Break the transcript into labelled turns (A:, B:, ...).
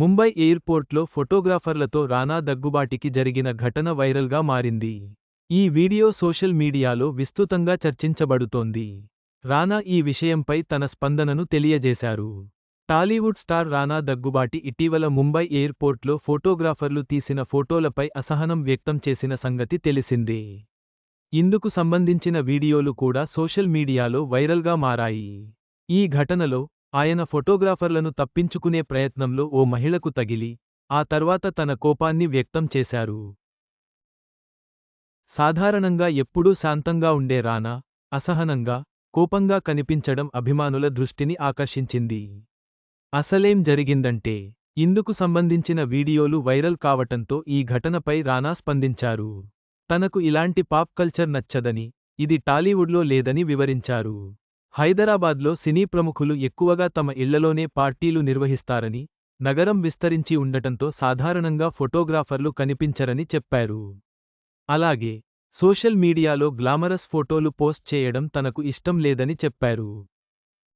A: ముంబై ఎయిర్పోర్ట్లో ఫోటోగ్రాఫర్లతో రానా దగ్గుబాటికి జరిగిన ఘటన వైరల్గా మారింది. ఈ వీడియో సోషల్ మీడియాలో విస్తృతంగా చర్చించబడుతోంది. రానా ఈ విషయంపై తన స్పందనను తెలియజేశారు. టాలీవుడ్ స్టార్ రానా దగ్గుబాటి ఇటీవల ముంబై ఎయిర్పోర్ట్లో ఫోటోగ్రాఫర్లు తీసిన ఫోటోలపై అసహనం వ్యక్తం చేసిన సంగతి తెలిసిందే. ఇందుకు సంబంధించిన వీడియోలు కూడా సోషల్ మీడియాలో వైరల్గా మారాయి. ఈ ఘటనలో ఆయన ఫోటోగ్రాఫర్లను తప్పించుకునే ప్రయత్నంలో ఓ మహిళకు తగిలి ఆ తర్వాత తన కోపాన్ని వ్యక్తం చేశారు. సాధారణంగా ఎప్పుడూ శాంతంగా ఉండే రానా అసహనంగా కోపంగా కనిపించడం అభిమానుల దృష్టిని ఆకర్షించింది. అసలేం జరిగిందంటే ఇందుకు సంబంధించిన వీడియోలు వైరల్ కావటంతో ఈ ఘటనపై రానా స్పందించారు. తనకు ఇలాంటి పాప్ కల్చర్ నచ్చదని ఇది టాలీవుడ్లో లేదని వివరించారు. హైదరాబాద్లో సినీ ప్రముఖులు ఎక్కువగా తమ ఇళ్ళలోనే పార్టీలు నిర్వహిస్తారని నగరం విస్తరించి ఉండటంతో సాధారణంగా ఫోటోగ్రాఫర్లు కనిపించరని చెప్పారు. అలాగే సోషల్ మీడియాలో గ్లామరస్ ఫోటోలు పోస్ట్ చేయడం తనకు ఇష్టం లేదని చెప్పారు.